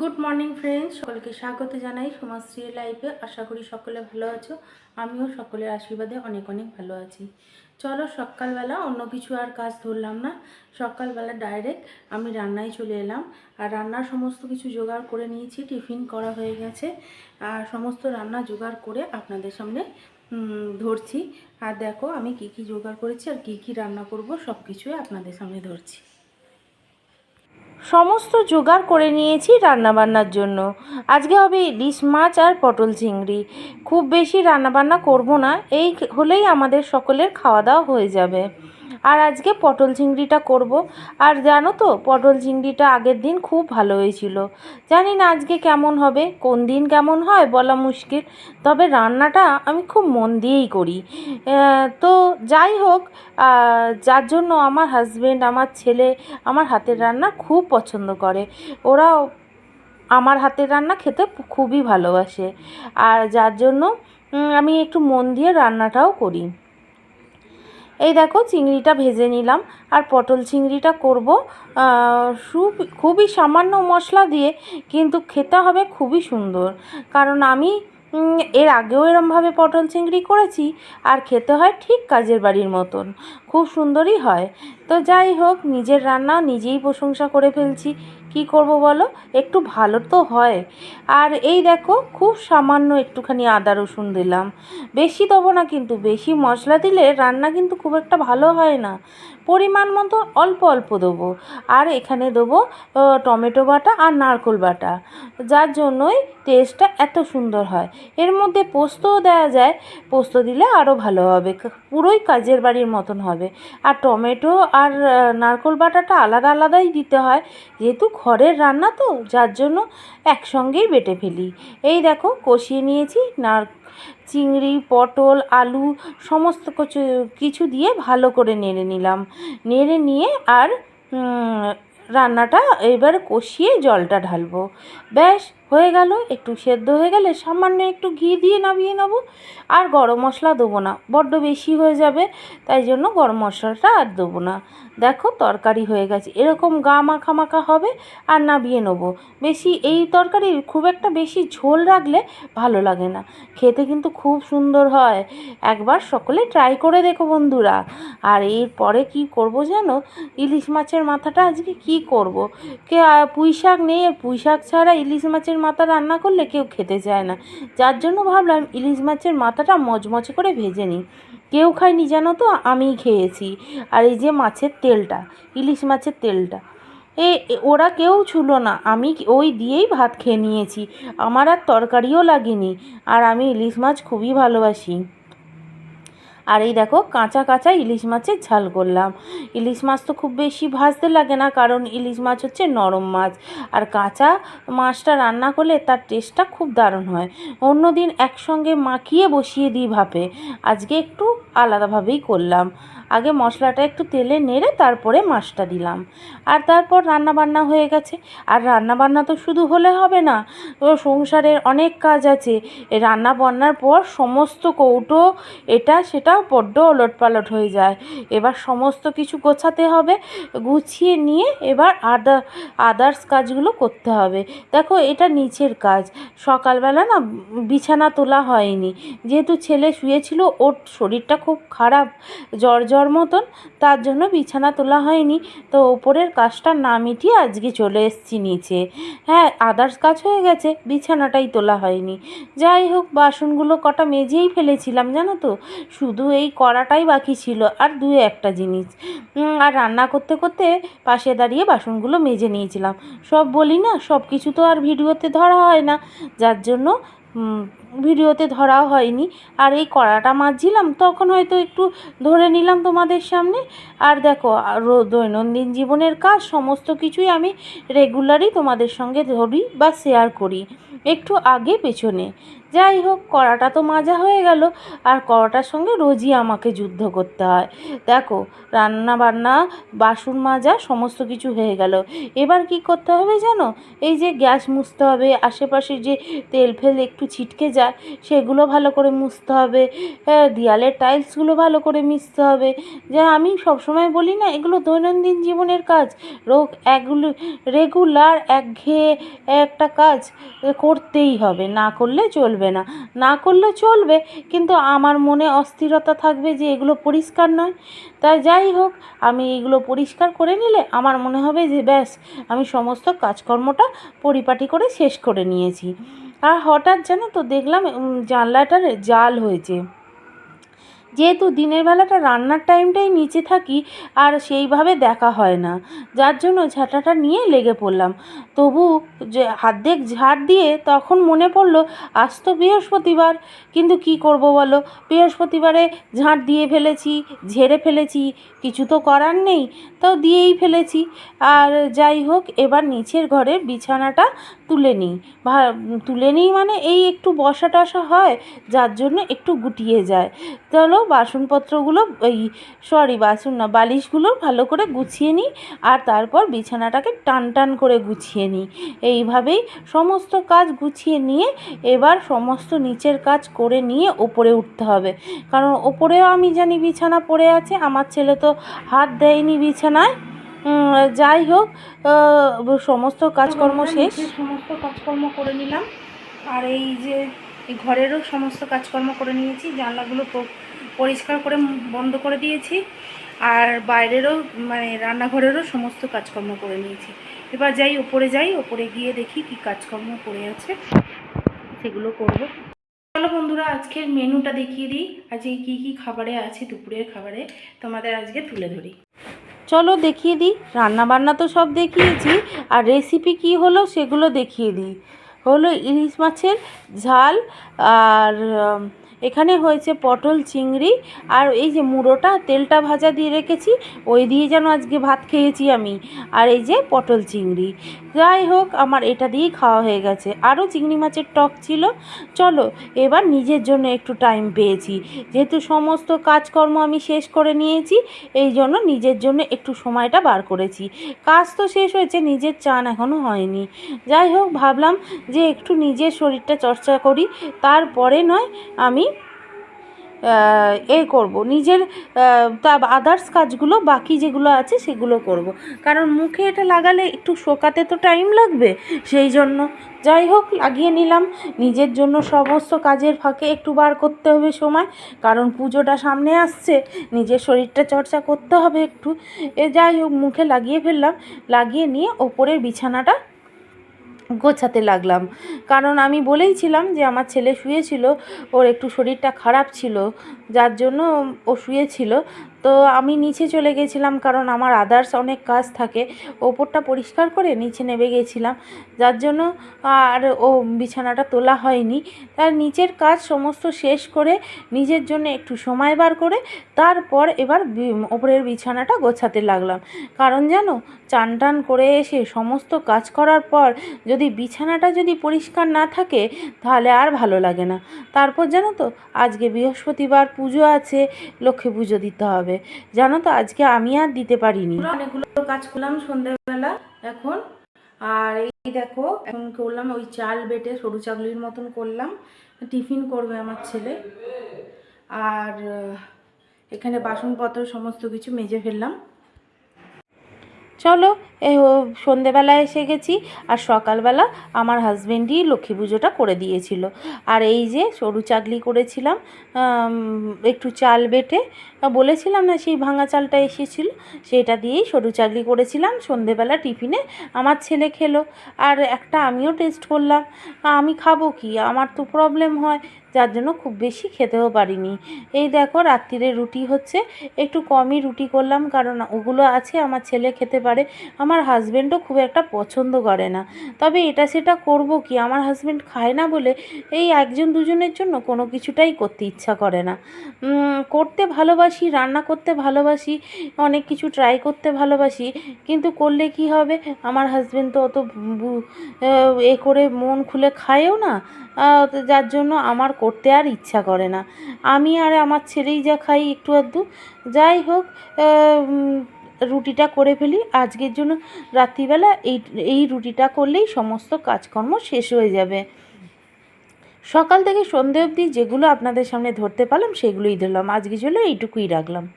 Good morning friends সকলকে স্বাগত জানাই সমাজশ্রী লাইফে আশা করি সকলে ভালো আছো। আমিও সকলের আশীর্বাদে অনেক অনেক ভালো আছি। চলো, সকালবেলা অন্য কিছু আর কাজ ধরলাম না। সকালবেলা ডাইরেক্ট আমি রান্নায় চলে এলাম। আর রান্নার সমস্ত কিছু জোগাড় করে নিয়েছি। টিফিন করা হয়ে গেছে। আর সমস্ত রান্না জোগাড় করে আপনাদের সামনে ধরছি। আর দেখো, আমি কি কি জোগাড় করেছি আর কি কি রান্না করব সব কিছুই আপনাদের সামনে ধরছি। সমস্ত জোগাড় করে নিয়েছি রান্নাবান্নার জন্য। আজকে হবে ইলিশ মাছ আর পটল চিংড়ি। খুব বেশি রান্নাবান্না করব না, এই হলেই আমাদের সকলের খাওয়া দাওয়া হয়ে যাবে। আর আজকে পটল চিংড়িটা করব। আর জানো তো, পটল চিংড়িটা আগের দিন খুব ভালো হয়েছিল। জানি না আজকে কেমন হবে, কোন দিন কেমন হয় বলা মুশকিল, তবে রান্নাটা আমি খুব মন দিয়েই করি। তো যাই হোক যার জন্য আমার হাজবেন্ড আমার ছেলে আমার হাতের রান্না খুব পছন্দ করে। ওরাও আমার হাতের রান্না খেতে খুবই ভালোবাসে। আর যার জন্য আমি একটু মন দিয়ে রান্নাটাও করি। এই দেখো চিংড়িটা ভেজে নিলাম আর পটল চিংড়িটা করব। খুব খুবই সামান্য মশলা দিয়ে কিন্তু খেতে হবে খুবই সুন্দর। কারণ আমি এর আগেও এরমভাবে পটল চিংড়ি করেছি আর খেতে হয় ঠিক কাজের বাড়ির মতন। খুব সুন্দরই হয়। তো যাই হোক, নিজের রান্না নিজেই প্রশংসা করে ফেলছি। কি করব বলো? একটু ভালো তো হয়। আর এই দেখো, খুব সামান্য একটুখানি আদা রসুন দিলাম। বেশি দেবো না কিন্তু, বেশি মশলা দিলে রান্না কিন্তু খুব একটা ভালো হয় না। পরিমাণ মতো অল্প অল্প দেবো। আর এখানে দেবো টমেটো বাটা আর নারকোল বাটা। যার জন্যই টেস্টটা এত সুন্দর হয়। এর মধ্যে পোস্তও দেওয়া যায়। পোস্ত দিলে আরও ভালো হবে। পুরোই কাজের বাড়ির মতন হবে। আর টমেটো আর নারকোল বাটাটা আলাদা আলাদাই দিতে হয়। যেহেতু ঘরের রান্না তো, যার জন্য একসঙ্গেই বেটে ফেলি। এই দেখো, কষিয়ে নিয়েছি নার, চিংড়ি, পটল, আলু, সমস্ত কিছু দিয়ে ভালো করে নেড়ে নিলাম। নেড়ে নিয়ে আর রান্নাটা এবার কষিয়ে জলটা ঢালবো। ব্যাস হয়ে গেল, একটু সেদ্ধ হয়ে গেলে সামান্য একটু ঘি দিয়ে নামিয়ে নেব। আর গরম মশলা দেবো না, বড্ড বেশি হয়ে যাবে, তাই জন্য গরম মশলাটা আর দেবো না। দেখো তরকারি হয়ে গেছে, এরকম গা মাখা মাখা হবে, আর নামিয়ে নেব। বেশি এই তরকারি খুব একটা বেশি ঝোল রাখলে ভালো লাগে না, খেতে কিন্তু খুব সুন্দর হয়। একবার সকলে ট্রাই করে দেখো বন্ধুরা, আর এরপরে কি করব জানো? ইলিশ মাছের মাথাটা আজকে কি করব? কে পুঁই শাক নেই পুঁই শাক ছাড়া ইলিশ মাছের মাথা রান্না করলে কেউ খেতে চায় না। যার জন্য ভাবলাম ইলিশ মাছের মাথাটা মচমচে করে ভেজে নিই। কেউ খায়নি যেন তো? আমিই খেয়েছি। আর এই যে মাছের তেলটা, ইলিশ মাছের তেলটা। এ, এ- ওরা কেউ ছিল না। আমি ওই দিয়েই ভাত খেয়ে নিয়েছি। আমার আর তরকারিও লাগেনি। আর আমি ইলিশ মাছ খুবই ভালোবাসি। আর এই দেখো কাঁচা কাঁচা ইলিশ মাছের ঝাল করলাম। ইলিশ মাছ তো খুব বেশি ভাজতে লাগে না, কারণ ইলিশ মাছ হচ্ছে নরম মাছ। আর কাঁচা মাছটা রান্না করলে তার টেস্টটা খুব দারুণ হয়। অন্য দিন একসঙ্গে মাখিয়ে বসিয়ে দিই ভাপে। আজকে একটু আলাদাভাবেই করলাম। আগে মশলাটা একটু তেলে নেড়ে তারপরে মাছটা দিলাম। আর তারপর রান্না বান্না হয়ে গেছে। আর রান্না বান্না তো শুধু হলে হবে না, ও সংসারের অনেক কাজ আছে। রান্না বান্নার পর সমস্ত কৌটো, এটা সেটা বড্ড ওলটপালট হয়ে যায়। এবার সমস্ত কিছু গোছাতে হবে, গুছিয়ে নিয়ে এবার আদা, আদার্স কাজগুলো করতে হবে। দেখো এটা নিচের কাজ। সকালবেলা না বিছানা তোলা হয়নি। যেহেতু ছেলে শুয়েছিল, ওর শরীরটা খুব খারাপ জ্বর জ্বর মতন, তার জন্য বিছানা তোলা হয়নি। তো ওপরের কাজটা না মিটিয়ে আজকে চলে এসেছি নিচে। হ্যাঁ আদার্স কাজ হয়ে গেছে, বিছানাটাই তোলা হয়নি। যাই হোক, বাসনগুলো কটা মেজেই ফেলেছিলাম, জানো তো? শুধু এই কড়াটাই বাকি ছিল, আর দু একটা জিনিস। আর রান্না করতে করতে পাশে দাঁড়িয়ে বাসনগুলো মেজে নিয়েছিলাম। সব বলি না সব কিছু তো আর ভিডিওতে ধরা হয় না। যার জন্য ভিডিওতে ধরাও হয়নি। আর এই কড়াটা মাজছিলাম, তখন হয়তো একটু ধরে নিলাম তোমাদের সামনে। আর দেখো দৈনন্দিন জীবনের কাজ, সমস্ত কিছুই আমি রেগুলারই তোমাদের সঙ্গে ধরি বা শেয়ার করি, একটু আগে পেছনে। যাই হোক, কড়াটা তো মাজা হয়ে গেল। আর কড়াটার সঙ্গে রোজই আমাকে যুদ্ধ করতে হয়। দেখো রান্না বান্না বাসন মাজা, সমস্ত কিছু হয়ে গেল। এবার কি করতে হবে জানো? এই যে গ্যাস মুছতে হবে, আশেপাশে যে তেল ফেল একটু ছিটকে যায় যায়, সেগুলো ভালো করে মুছতে হবে। হ্যাঁ দেয়ালের টাইলসগুলো ভালো করে মিশতে হবে। যা আমি সবসময় বলি না, এগুলো দৈনন্দিন জীবনের কাজ। রোগ এগুলো রেগুলার একঘেয়ে একটা কাজ করতেই হবে, না করলে চলবে না। না করলে চলবে, কিন্তু আমার মনে অস্থিরতা থাকবে যে এগুলো পরিষ্কার নয়। তাই যাই হোক, আমি এগুলো পরিষ্কার করে নিলে আমার মনে হবে যে ব্যাস, আমি সমস্ত কাজকর্মটা পরিপাটি করে শেষ করে নিয়েছি। আর হঠাৎ জানো তো দেখলাম জানলাটার জাল হয়েছে। যেহেতু দিনের বেলাটা রান্নার টাইমটাই নিচে থাকি আর সেইভাবে দেখা হয় না, যার জন্য ঝাঁটাটা নিয়ে লেগে পড়লাম। তবু যে দেখ ঝাড় দিয়ে তখন মনে পড়ল, আজ তো বৃহস্পতিবার, কিন্তু কি করব বলো? বৃহস্পতিবারে ঝাঁট দিয়ে ফেলেছি, ঝেড়ে ফেলেছি, কিছু তো করার নেই তাও দিয়েই ফেলেছি। আর যাই হোক, এবার নিচের ঘরের বিছানাটা তুলে নিই। তুলে নিই মানে এই একটু বসা টসা হয়, যার জন্য একটু গুটিয়ে যায়। চলো বাসনপত্রগুলো এই সরি বাসন না বালিশগুলো ভালো করে গুছিয়ে নিই আর তারপর বিছানাটাকে টান টান করে গুছিয়ে নিই। এইভাবেই সমস্ত কাজ গুছিয়ে নিয়ে এবার সমস্ত নিচের কাজ করে নিয়ে ওপরে উঠতে হবে। কারণ ওপরেও আমি জানি বিছানা পড়ে আছে আমার ছেলে তো হাত দেয়নি বিছানায়। যাই হোক সমস্ত কাজকর্ম শেষ। সমস্ত কাজকর্ম করে নিলাম। আর এই যে ঘরেরও সমস্ত কাজকর্ম করে নিয়েছি জানলাগুলো পরিষ্কার করে বন্ধ করে দিয়েছি আর বাইরেরও মানে রান্নাঘরেরও সমস্ত কাজকর্ম করে নিয়েছি। এবার যাই, ওপরে যাই, ওপরে গিয়ে দেখি কি কাজকর্ম পড়ে আছে। সেগুলো করব। চলো বন্ধুরা, আজকের মেনুটা দেখিয়ে দিই। আজকে কী কী খাবারে আছে, দুপুরের খাবারে তোমাদের আজকে তুলে ধরি। চলো দেখিয়ে দিই। রান্না বান্না তো সব দেখিয়েছি। আর রেসিপি কি হলো সেগুলো দেখিয়ে দিই। হলো ইলিশ মাছের ঝাল আর এখানে হয়েছে পটল চিংড়ি আর এই যে মুড়োটা তেলটা ভাজা দিয়ে রেখেছি, ওই দিয়ে যেন আজকে ভাত খেয়েছি আমি। আর এই যে পটল চিংড়ি। যাই হোক, আমার এটা দিয়েই খাওয়া হয়ে গেছে। আরও চিংড়ি মাছের টক ছিল। চলো, এবার নিজের জন্য একটু টাইম পেয়েছি। যেহেতু সমস্ত কাজকর্ম আমি শেষ করে নিয়েছি, এই জন্য নিজের জন্য একটু সময়টা বার করেছি। কাজ তো শেষ হয়েছে, নিজের চান এখনও হয়নি। যাই হোক, ভাবলাম যে একটু নিজের শরীরটা চর্চা করি। তারপরে নয়, আমি এ করব। নিজের তা আদার্স কাজগুলো বাকি যেগুলো আছে সেগুলো করব। কারণ মুখে এটা লাগালে একটু শোকাতে তো টাইম লাগবে। সেই জন্য যাই হোক, লাগিয়ে নিলাম। নিজের জন্য সমস্ত কাজের ফাঁকে একটু বার করতে হবে সময়। কারণ পুজোটা সামনে আসছে, নিজের শরীরটা চর্চা করতে হবে একটু। এ যাই হোক, মুখে লাগিয়ে ফেললাম। লাগিয়ে নিয়ে ওপরের বিছানাটা গোছাতে লাগলাম। কারণ আমি বলেইছিলাম যে, আমার ছেলে শুয়েছিল, ওর একটু শরীরটা খারাপ ছিল, যার জন্য ও শুয়েছিল। তো আমি নিচে চলে গেছিলাম কারণ আমার আদার্স অনেক কাজ থাকে। ওপরটা পরিষ্কার করে নিচে নেমে গেছিলাম। যার জন্য আর ও বিছানাটা তোলা হয়নি। তার নিচের কাজ সমস্ত শেষ করে নিজের জন্য একটু সময় বার করে তারপর এবার ওপরের বিছানাটা গোছাতে লাগলাম। কারণ জানো, চান টান করে এসে সমস্ত কাজ করার পর যদি বিছানাটা যদি পরিষ্কার না থাকে, তাহলে আর ভালো লাগে না। তারপর জানো তো, আজকে বৃহস্পতিবার পুজো আছে, লক্ষ্মী পুজো দিতে হবে। জানো তো, আজকে আমি আর দিতে পারিনি। অনেকগুলো কাজ করলাম সন্ধ্যাবেলা এখন। আর এই দেখো, এখন করলাম ওই চাল বেটে সরু চাগলির মতন করলাম। টিফিন করবে আমার ছেলে। আর এখানে বাসনপত্র সমস্ত কিছু মেজে ফেললাম। চলো সন্ধেবেলা এসে গেছি। আর সকালবেলা আমার হাজবেন্ডই লক্ষ্মী পুজোটা করে দিয়েছিল। আর এই যে সরু চাকলি করেছিলাম একটু চাল বেটে বলেছিলাম না সেই ভাঙা চালটা এসেছিল, সেটা দিয়েই সরু চাকলি করেছিলাম। সন্ধেবেলা টিফিনে আমার ছেলে খেলো। আর একটা আমিও টেস্ট করলাম। আমি খাব কি? আমার তো প্রবলেম হয়। যার জন্য খুব বেশি খেতেও পারিনি। এই দেখো, রাত্রিরে রুটি হচ্ছে। একটু কমই রুটি করলাম, কারণ ওগুলো আছে, আমার ছেলে খেতে পারে। আমার হাজব্যান্ডও খুব একটা পছন্দ করে না। তবে এটা সেটা করব কি? আমার হাজব্যান্ড খায় না বলে এই একজন দুজনের জন্য কোনো কিছুটাই করতে ইচ্ছা করে না। করতে ভালোবাসি, রান্না করতে ভালোবাসি, অনেক কিছু ট্রাই করতে ভালোবাসি, কিন্তু করলে কি হবে? আমার হাজব্যান্ড তো অত এ করে মন খুলে খায়ও না। যার জন্য আমার করতে আর ইচ্ছা করে না। আমি আর আমার ছেলেই যা খাই একটু আধটু। যাই হোক রুটিটা করে ফেলি। আজকের জন্য রাত্রিবেলা এই এই রুটিটা করলেই সমস্ত কাজকর্ম শেষ হয়ে যাবে। সকাল থেকে সন্ধে অবধি যেগুলো আপনাদের সামনে ধরতে পারলাম, সেগুলোই ধরলাম। আজকে জন্য এইটুকুই রাখলাম।